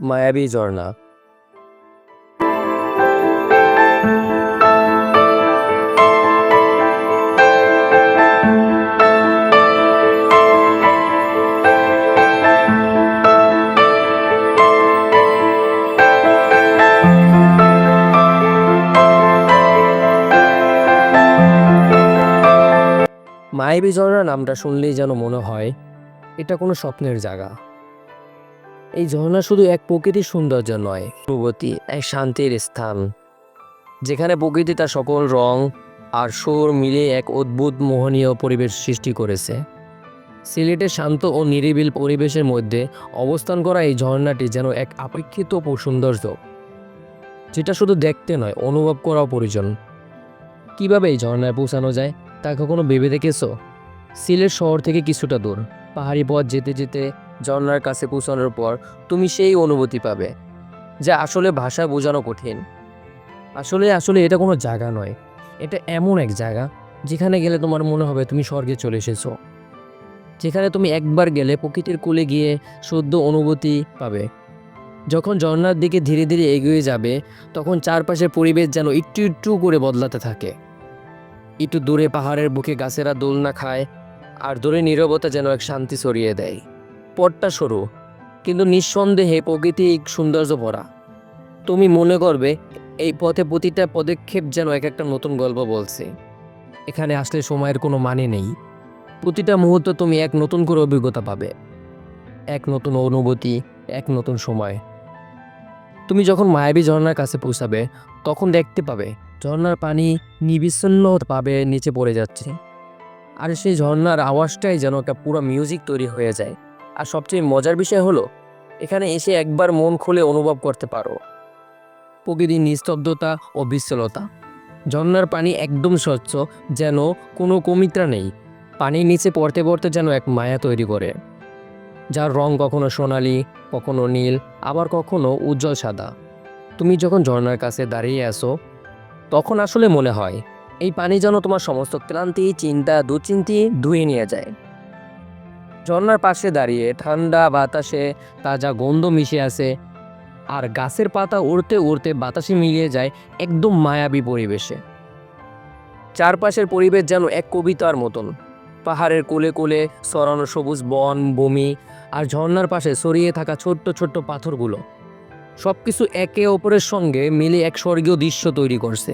মায়াবী ঝর্ণা। মায়াবী ঝর্ণা নামটা শুনলেই যেন মনে হয় এটা কোনো স্বপ্নের জায়গা। এই ঝর্ণা শুধু এক প্রকৃতির সৌন্দর্য নয় অনুভূতি এক শান্তির স্থান, যেখানে প্রকৃতি তার সকল রং আর সুর মিলে এক অদ্ভুত মোহনীয় পরিবেশ সৃষ্টি করেছে। সিলেটের শান্ত ও নিরিবিল পরিবেশের মধ্যে অবস্থান করা এই ঝর্ণাটি যেন এক আপেক্ষিত সৌন্দর্য, যেটা শুধু দেখতে নয়, অনুভব করাও প্রয়োজন। কীভাবে এই ঝর্ণায় পৌঁছানো যায়, তা কখনো ভেবে দেখেছ? সিলেট শহর থেকে কিছুটা দূর, পাহাড়ি পথ যেতে যেতে ঝর্ণার কাছে পৌঁছানোর পর তুমি সেই অনুভূতি পাবে, যা আসলে ভাষা বোঝানো কঠিন। আসলে আসলে এটা কোনো জায়গা নয়। এটা এমন এক জায়গা যেখানে গেলে তোমার মনে হবে তুমি স্বর্গে চলে এসেছ। যেখানে তুমি একবার গেলে প্রকৃতির কোলে গিয়ে সদ্য অনুভূতি পাবে। যখন ঝর্ণার দিকে ধীরে ধীরে এগিয়ে যাবে, তখন চারপাশের পরিবেশ যেন একটু একটু করে বদলাতে থাকে। একটু দূরে পাহাড়ের বুকে গাছেরা দোলনা খায়, আর দূরে নীরবতা যেন এক শান্তি ছড়িয়ে দেয়। পথটা সরু, কিন্তু নিঃসন্দেহে প্রকৃতিক সৌন্দর্য ভরা। তুমি মনে করবে, এই পথে প্রতিটা পদক্ষেপ যেন এক একটা নতুন গল্প বলছে। এখানে আসলে সময়ের কোনো মানে নেই। প্রতিটা মুহূর্ত তুমি এক নতুন করে অভিজ্ঞতা পাবে। এক নতুন অনুভূতি, এক নতুন সময়। তুমি যখন মায়াবী ঝর্নার কাছে পৌঁছাবে, তখন দেখতে পাবে, ঝর্ণার পানি নিবিচ্ছিন্নভাবে নিচে পড়ে যাচ্ছে। আর সেই ঝর্নার আওয়াজটাই যেন একটা পুরো মিউজিক তৈরি হয়ে যায়। আর সবচেয়ে মজার বিষয় হলো, এখানে এসে একবার মন খুলে অনুভব করতে পারো। প্রকৃতির নিস্তব্ধতা ও বিশ্বলতা ঝর্নার পানি একদম স্বচ্ছ, যেন কোনো কমিত্রা নেই। পানির নিচে পড়তে পড়তে যেন এক মায়া তৈরি করে। যার রং কখনো সোনালি, কখনো নীল, আবার কখনো উজ্জ্বল সাদা। তুমি যখন ঝর্নার কাছে দাঁড়িয়ে আসো তখন আসলে মনে হয়, এই পানি যেন তোমার সমস্ত ক্লান্তি, চিন্তা, দুশ্চিন্তি ধুয়ে নিয়ে যায়। ঝর্ণার পাশে দাঁড়িয়ে ঠান্ডা বাতাসে তাজা গন্ধ মিশে আছে। আর গাছের পাতা উড়তে উড়তে বাতাসে মিলিয়ে যায় একদম মায়াবী পরিবেশে। চারপাশের পরিবেশ যেন এক কবিতার মতন। পাহাড়ের কোলে কোলে সরানো সবুজ বন, ভূমি আর ঝর্নার পাশে ছড়িয়ে থাকা ছোট্ট ছোট্ট পাথরগুলো। সব কিছু একে অপরের সঙ্গে মিলে এক স্বর্গীয় দৃশ্য তৈরি করছে।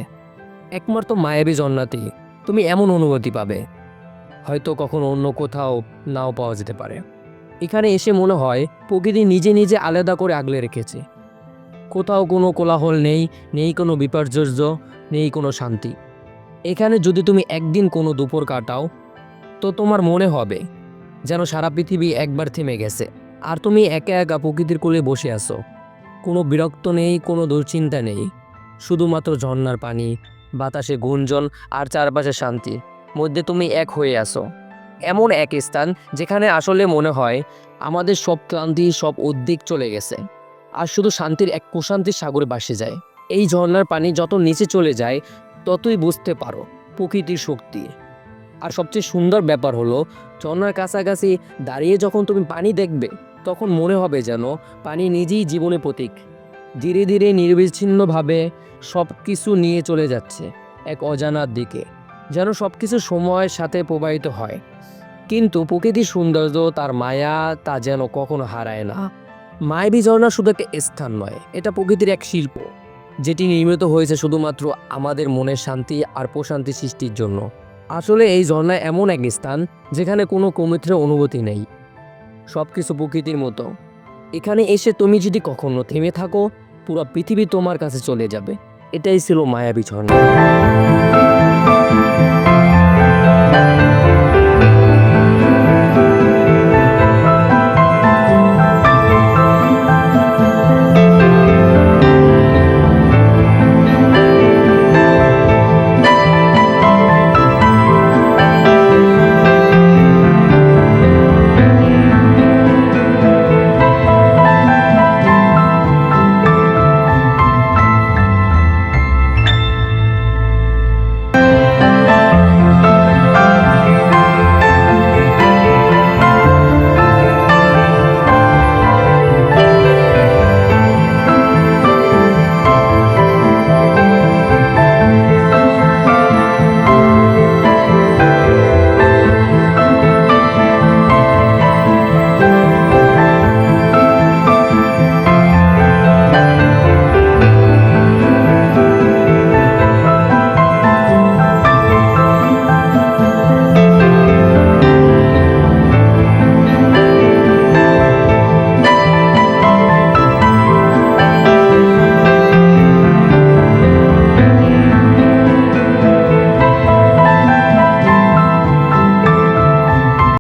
একমাত্র মায়াবী জন্নাতেই তুমি এমন অনুভূতি পাবে। হয়তো কখনো অন্য কোথাও নাও পাওয়া যেতে পারে। এখানে এসে মনে হয়, প্রকৃতি নিজে নিজে আলাদা করে আগলে রেখেছে। কোথাও কোনো কোলাহল নেই নেই কোনো বিপর্যস্য নেই কোনো শান্তি। এখানে যদি তুমি একদিন কোনো দুপুর কাটাও, তো তোমার মনে হবে যেন সারা পৃথিবী একবার থেমে গেছে। আর তুমি একা একা প্রকৃতির কোলে বসে আছো। কোনো বিরক্ত নেই, কোনো দুশ্চিন্তা নেই। শুধুমাত্র ঝর্নার পানি, বাতাসে গুঞ্জন, আর চারপাশে শান্তি। মধ্যে তুমি এক হয়ে আসো এমন এক স্থান যেখানে আসলে মনে হয় আমাদের সব ক্লান্তি, সব উদ্বেগ চলে গেছে। আর শুধু শান্তির এক প্রশান্তির সাগরে বাসে যায়। এই ঝর্ণার পানি যত নিচে চলে যায়, ততই বুঝতে পারো প্রকৃতির শক্তি। আর সবচেয়ে সুন্দর ব্যাপার হলো, ঝর্ণার কাছাকাছি দাঁড়িয়ে যখন তুমি পানি দেখবে, তখন মনে হবে যেন পানি নিজেই জীবনে প্রতীক। ধীরে ধীরে নির্বিচ্ছিন্নভাবে সব কিছু নিয়ে চলে যাচ্ছে এক অজানার দিকে। যেন সব কিছু সময়ের সাথে প্রবাহিত হয়। কিন্তু প্রকৃতির সৌন্দর্য, তার মায়া, তা যেন কখনো হারায় না। মায়াবী ঝর্ণা শুধু একটা স্থান নয়, এটা প্রকৃতির এক শিল্প, যেটি নির্মিত হয়েছে শুধুমাত্র আমাদের মনের শান্তি আর প্রশান্তি সৃষ্টির জন্য। আসলে এই ঝর্ণা এমন এক স্থান, যেখানে কোনো কমিত্রের অনুভূতি নেই। সব কিছু প্রকৃতির মতো। এখানে এসে তুমি যদি কখনো থেমে থাকো, পুরো পৃথিবী তোমার কাছে চলে যাবে। এটাই ছিল মায়াবী ঝর্ণা